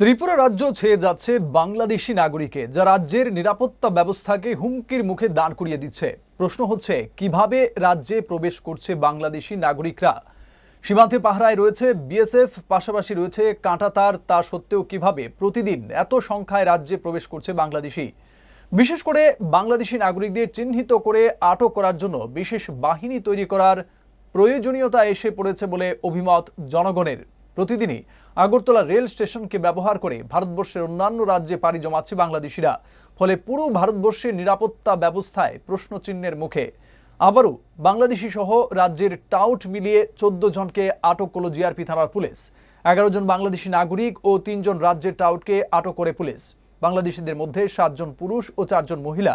ত্রিপুরা রাজ্য ছেয়ে যাচ্ছে বাংলাদেশি নাগরিকে, যা রাজ্যের নিরাপত্তা ব্যবস্থাকে হুমকির মুখে দাঁড় করিয়ে দিচ্ছে। প্রশ্ন হচ্ছে, কীভাবে রাজ্যে প্রবেশ করছে বাংলাদেশি নাগরিকরা? সীমান্তে পাহারায় রয়েছে বিএসএফ, পাশাপাশি রয়েছে কাঁটাতার। তা সত্ত্বেও কীভাবে? প্রতিদিন এত সংখ্যায় রাজ্যে প্রবেশ করছে বাংলাদেশি। বিশেষ করে বাংলাদেশি নাগরিকদের চিহ্নিত করে আটক করার জন্য বিশেষ বাহিনী তৈরি করার প্রয়োজনীয়তা এসে পড়েছে বলে অভিমত জনগণের। প্রতিদিনই আগরতলা রেল স্টেশনকে ব্যবহার করে ভারতবর্ষের অন্যান্য রাজ্যে পাড়ি জমাচ্ছে বাংলাদেশিরা। ফলে পুরো ভারতবর্ষের নিরাপত্তা ব্যবস্থায় প্রশ্নচিহ্নের মুখে। আবারও বাংলাদেশি সহ রাজ্যের টাউট মিলিয়ে চোদ্দ জনকে আটক করল জিআরপি থানার পুলিশ। এগারো জন বাংলাদেশি নাগরিক ও তিনজন রাজ্যের টাউটকে আটক করে পুলিশ। বাংলাদেশিদের মধ্যে সাতজন পুরুষ ও চারজন মহিলা।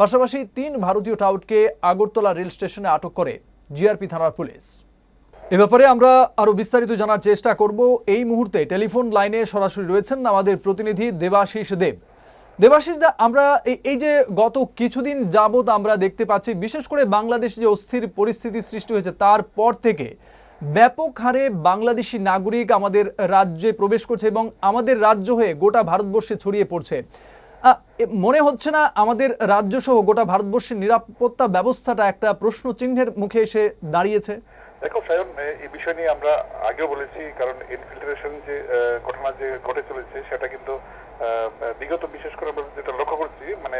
পাশাপাশি তিন ভারতীয় টাউটকে আগরতলা রেল স্টেশনে আটক করে জিআরপি থানার পুলিশ। এ ব্যাপারে আমরা আরও বিস্তারিত জানার চেষ্টা করব। এই মুহূর্তে টেলিফোন লাইনে সরাসরি রয়েছেন আমাদের প্রতিনিধি দেবাশিস দেব। দেবাশিস দা, আমরা এই- যে গত কিছুদিন যাবত আমরা দেখতে পাচ্ছি, বিশেষ করে বাংলাদেশে যে অস্থির পরিস্থিতি সৃষ্টি হয়েছে তারপর থেকে ব্যাপক হারে বাংলাদেশি নাগরিক আমাদের রাজ্যে প্রবেশ করছে এবং আমাদের রাজ্য হয়ে গোটা ভারতবর্ষে ছড়িয়ে পড়ছে। মনে হচ্ছে না আমাদের রাজ্য সহ গোটা ভারতবর্ষের নিরাপত্তা ব্যবস্থাটা একটা প্রশ্ন চিহ্নের মুখে এসে দাঁড়িয়েছে? দেখো সায়ন এই বিষয় নিয়ে আমরা আগেও বলেছি কারণ ইনফিল্ট্রেশন যে ঘটনা যে ঘটে চলেছে সেটা কিন্তু আহ, বিগত বিশেষ করে আমরা যেটা লক্ষ্য করছি মানে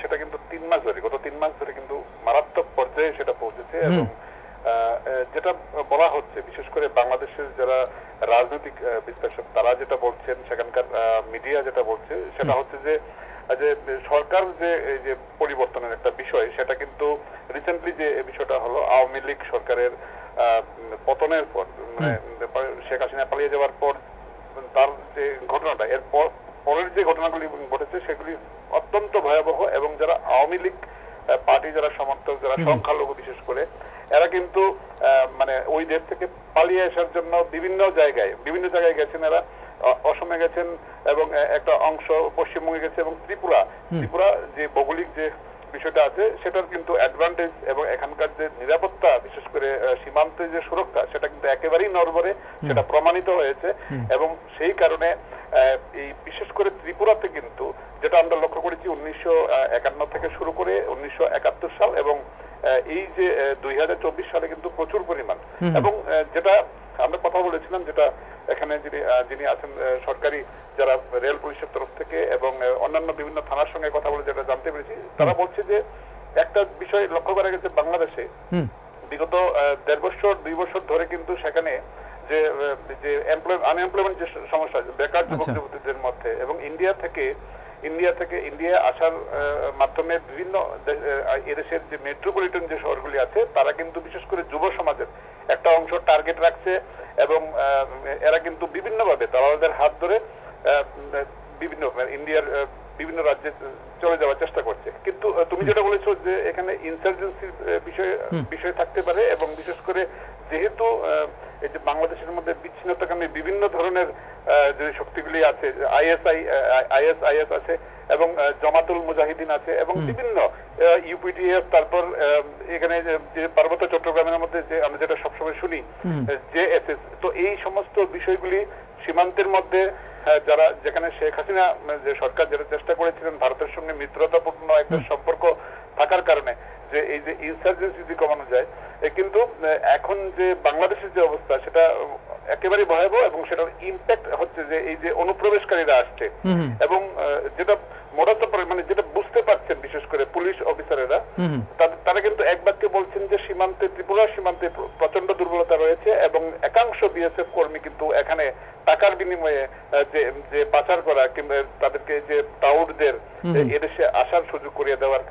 সেটা কিন্তু তিন মাস ধরে গত তিন মাস ধরে কিন্তু মারাত্মক পর্যায়ে সেটা পৌঁছেছে এবং যেটা বলা হচ্ছে বিশেষ করে বাংলাদেশের যারা রাজনৈতিক বিশ্লেষক তারা যেটা বলছেন সেখানকার মিডিয়া যেটা বলছে সেটা হচ্ছে যে যে সরকার যে এই যে পরিবর্তনের একটা বিষয় সেটা কিন্তু রিসেন্টলি যে বিষয়টা হলো আওয়ামী লীগ সরকারের পতনের পর মানে শেখ হাসিনা পালিয়ে যাওয়ার পর তার যে ঘটনাটা এরপর পরের যে ঘটনাগুলি ঘটেছে সেগুলি অত্যন্ত ভয়াবহ এবং যারা আওয়ামী লীগ পার্টি যারা সমর্থক যারা সংখ্যালঘু বিশেষ করে এরা কিন্তু মানে ওই দেশ থেকে পালিয়ে আসার জন্য বিভিন্ন জায়গায় বিভিন্ন জায়গায় গেছেন এরা অসমে গেছেন এবং একটা অংশ পশ্চিমবঙ্গে গেছে এবং ত্রিপুরা ত্রিপুরা যে ভৌগোলিক যে বিষয়টা আছে সেটার কিন্তু অ্যাডভান্টেজ এবং এখানকার যে নিরাপত্তা বিশেষ করে সীমান্তে যে সুরক্ষা সেটা কিন্তু একেবারেই নরবরে সেটা প্রমাণিত হয়েছে এবং সেই কারণে এই বিশেষ করে ত্রিপুরাতে কিন্তু যেটা আমরা লক্ষ্য করেছি উনিশশো একান্ন থেকে শুরু করে উনিশশো একাত্তর সাল এবং এই যে দুই হাজার চব্বিশ সালে কিন্তু প্রচুর পরিমাণ এবং যেটা আমরা কথা বলেছিলাম যেটা এখানে যিনি যিনি আছেন সরকারি যারা রেল পুলিশের তরফ থেকে এবং অন্যান্য বিভিন্ন থানার সঙ্গে কথা বলে যেটা জানতে পেরেছি তারা বলছে যে একটা বিষয় লক্ষ্য করা গেছে বাংলাদেশে। বিগত দেড় বছর দুই বছর ধরে কিন্তু সেখানে যে যে আনএমপ্লয়মেন্ট যে সমস্যা বেকার যুবক আচ্ছা। যুবতীদের মধ্যে এবং ইন্ডিয়া থেকে ইন্ডিয়া থেকে ইন্ডিয়া আসার মাধ্যমে বিভিন্ন এদেশের যে মেট্রোপলিটন যে শহরগুলি আছে তারা কিন্তু বিশেষ করে যুব সমাজের একটা অংশ টার্গেট রাখছে এবং আহ, এরা কিন্তু বিভিন্নভাবে দালালদের হাত ধরে আহ, বিভিন্ন মানে ইন্ডিয়ার আহ, বিভিন্ন রাজ্যে চলে যাওয়ার চেষ্টা করছে কিন্তু আহ, তুমি যেটা বলেছ যে এখানে ইনসার্জেন্সির বিষয় বিষয় থাকতে পারে এবং বিশেষ করে যেহেতু এই যে বাংলাদেশের মধ্যে বিচ্ছিন্নতাকামী বিভিন্ন ধরনের যে শক্তিগুলি আছে আইএসআই আইএস আইএস আছে এবং জমাতুল মুজাহিদিন আছে এবং বিভিন্ন ইউপিডিএফ তারপর এখানে যে- যে পার্বত্য চট্টগ্রামের মধ্যে যে আমরা যেটা সবসময় শুনি জে এস এস তো এই সমস্ত বিষয়গুলি সীমান্তের মধ্যে যারা যেখানে শেখ হাসিনা যে সরকার যেটা চেষ্টা করেছিলেন ভারতের সঙ্গে মিত্রতাপূর্ণ একটা সম্পর্ক থাকার কারণে যে এই যে ইনসার্জেন্সি যদি কমানো যায় এ কিন্তু এখন যে বাংলাদেশের যে অবস্থা সেটা একেবারে ভয়াবহ এবং সেটার ইম্প্যাক্ট হচ্ছে যে এই যে অনুপ্রবেশকারীরা আসছে। এবং যেটা মোটাতে পারে মানে যেটা বুঝতে পারছেন বিশেষ করে পুলিশ অফিসারেরা তারা কিন্তু এক বাক্যে বলছেন যে সীমান্তে প্র- প্রচণ্ড দুর্বলতা রয়েছে এবং একাংশ বিএসএফ কর্মী কিন্তু এখানে টাকার বিনিময়ে আহ, যে যে পাচার করা কিংবা তাদেরকে যে টাউটদের এদেশে আসার সুযোগ করিয়ে দেওয়ার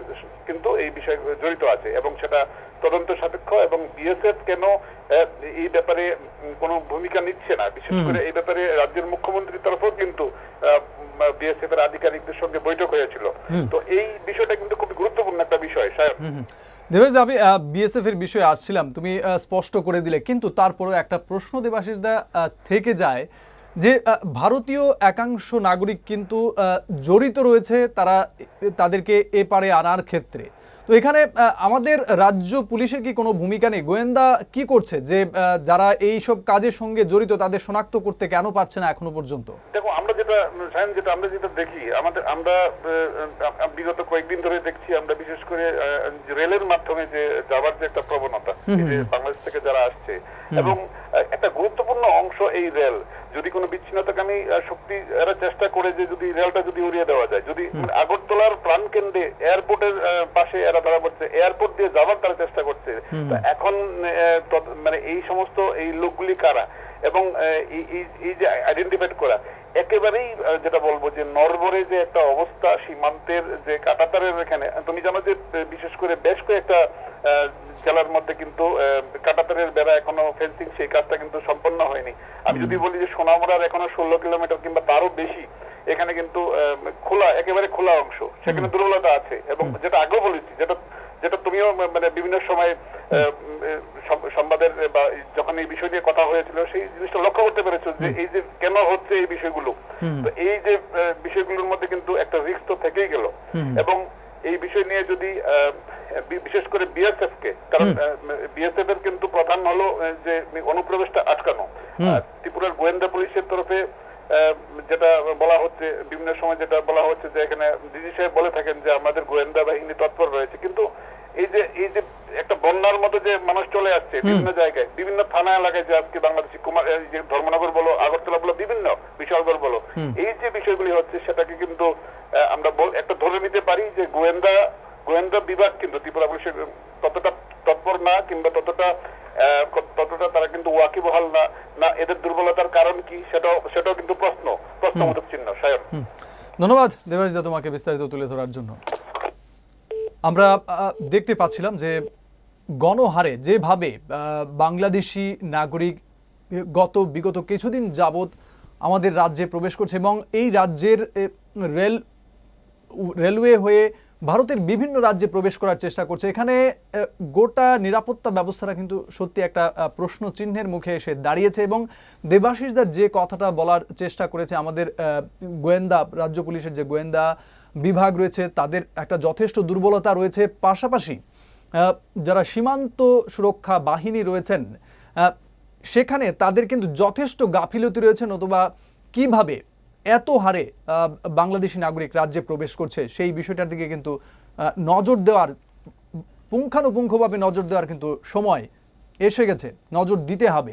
কিন্তু- এই বিষয় জড়িত আছে এবং সেটা তদন্ত সাপেক্ষ এবং বিএসএফ কেন এই ব্যাপারে কোনো ভূমিকা নিচ্ছে না? বিশেষ করে এই ব্যাপারে রাজ্যের মুখ্যমন্ত্রীর তরফেও কিন্তু বিএসএফ এর আধিকারিকদের সঙ্গে বৈঠক হয়েছিল। তো এই বিষয়টা কিন্তু খুব গুরুত্বপূর্ণ একটা বিষয় সায়ন দেবাশিস দা, আমি বিএসএফ এর বিষয়ে আসছিলাম। তুমি স্পষ্ট করে দিলে। কিন্তু তারপরেও একটা প্রশ্ন দেবাশিস দা থেকে যায় যে ভারতীয় একাংশ নাগরিক কিন্তু জড়িত রয়েছে তারা তাদেরকে এপারে আনার ক্ষেত্রে। তো এখানে আমাদের রাজ্য পুলিশের কি কোনো ভূমিকা নেই? গোয়েন্দা কি করছে যে যারা এই সব কাজের সঙ্গে জড়িত তাদের শনাক্ত করতে কেন পারছে না এখনও পর্যন্ত? দেখো আমরা যেটা সায়ন যেটা আমরা যেটা দেখি আমাদের আমরা বিগত কয়েকদিন ধরে দেখছি আমরা বিশেষ করে রেলের মাধ্যমে যে যাওয়ার যে একটা প্রবণতা বাংলাদেশ থেকে যারা আসছে এবং একটা গুরুত্বপূর্ণ অংশ এই রেল যদি কোনো বিচ্ছিন্নতাকামী শক্তি এরা চেষ্টা করে যে যদি রেলটা যদি উড়িয়ে দেওয়া যায় যদি মানে আগরতলার প্রাণ কেন্দ্রে এয়ারপোর্টের পাশে এরা ধরা পড়ছে এয়ারপোর্ট দিয়ে যাওয়ার তারা চেষ্টা করছে। এখন মানে এই সমস্ত এই লোকগুলি কারা? এবং এই যে আইডেন্টিফাইড করা একেবারেই যেটা বলব যে নরবরে যে একটা অবস্থা সীমান্তের যে কাটাতারের এখানে তুমি জানো যে বিশেষ করে বেশ কয়েকটা জেলার মধ্যে কিন্তু কাটাতারের বেড়া এখনও ফেন্সিং সেই কাজটা কিন্তু যদি বলি যে সোনামুড়ার এখনও ষোলো কিলোমিটার কিংবা তারও বেশি এখানে কিন্তু খোলা একেবারে খোলা অংশ। সেখানে দুর্বলতা আছে। এবং যেটা আগেও বলেছি যেটা যেটা তুমিও মানে বিভিন্ন সময় সংবাদের বা যখন এই বিষয় নিয়ে কথা হয়েছিল সেই জিনিসটা লক্ষ্য করতে পেরেছ যে এই যে কেন হচ্ছে এই বিষয়গুলো? তো এই যে বিষয়গুলোর মধ্যে কিন্তু একটা রিস্ক তো থেকেই গেল। এবং এই বিষয় নিয়ে যদি আহ, বিশেষ করে বিএসএফ কে কারণ বিএসএফ এর কিন্তু প্রধান হলো যে অনুপ্রবেশটা আটকানো। ত্রিপুরার গোয়েন্দা পুলিশের তরফে যেটা বলা হচ্ছে বিভিন্ন সময় যেটা বলা হচ্ছে যে এখানে ডিজি সাহেব বলে থাকেন যে আমাদের গোয়েন্দা বাহিনী তৎপর রয়েছে। কিন্তু এই যে এই যে একটা বন্যার মতো যে মানুষ চলে আসছে বিভিন্ন জায়গায় বিভিন্ন থানা এলাকায় যে আজকে বাংলাদেশি কুমার যে ধর্মনগর বলো আগরতলা বলো বিভিন্ন বিশালগড় বলো এই যে বিষয়গুলি হচ্ছে সেটাকে কিন্তু আমরা একটা ধরে নিতে পারি যে গোয়েন্দা গোয়েন্দা বিভাগ কিন্তু ত্রিপুরা পুলিশের ততটা তৎপর না কিংবা ততটা ততটা তারা কিন্তু ওয়াকিবহাল না। না এদের দুর্বলতার কারণ কি? সেটাও সেটাও কিন্তু প্রশ্ন। প্রশ্নবোধক চিহ্ন সায়ন। ধন্যবাদ দেবাশিস দা তোমাকে বিস্তারিত তুলে ধরার জন্য। আমরা দেখতে পাচ্ছিলাম যে গণহারে যেভাবে বাংলাদেশি নাগরিক গত বিগত কিছুদিন যাবৎ আমাদের রাজ্যে প্রবেশ করছে এবং এই রাজ্যের রেল রেলওয়ে হয়ে ভারতের বিভিন্ন রাজ্যে প্রবেশ করার চেষ্টা করছে। এখানে গোটা নিরাপত্তা ব্যবস্থাটা কিন্তু সত্যি একটা প্রশ্ন চিহ্নের মুখে এসে দাঁড়িয়েছে এবং দেবাশিসদার যে কথাটা বলার চেষ্টা করেছে, আমাদের গোয়েন্দা, রাজ্য পুলিশের যে গোয়েন্দা বিভাগ রয়েছে, তাদের একটা যথেষ্ট দুর্বলতা রয়েছে। পাশাপাশি যারা সীমান্ত সুরক্ষা বাহিনী রয়েছেন সেখানে তাদের কিন্তু যথেষ্ট গাফিলতি রয়েছে নতুবা কীভাবে এত হারে বাংলাদেশি নাগরিক রাজ্যে প্রবেশ করছে, সেই বিষয়টার দিকে কিন্তু নজর দেওয়ার, পুঙ্খানুপুঙ্খভাবে নজর দেওয়ার কিন্তু সময় এসে গেছে, নজর দিতে হবে।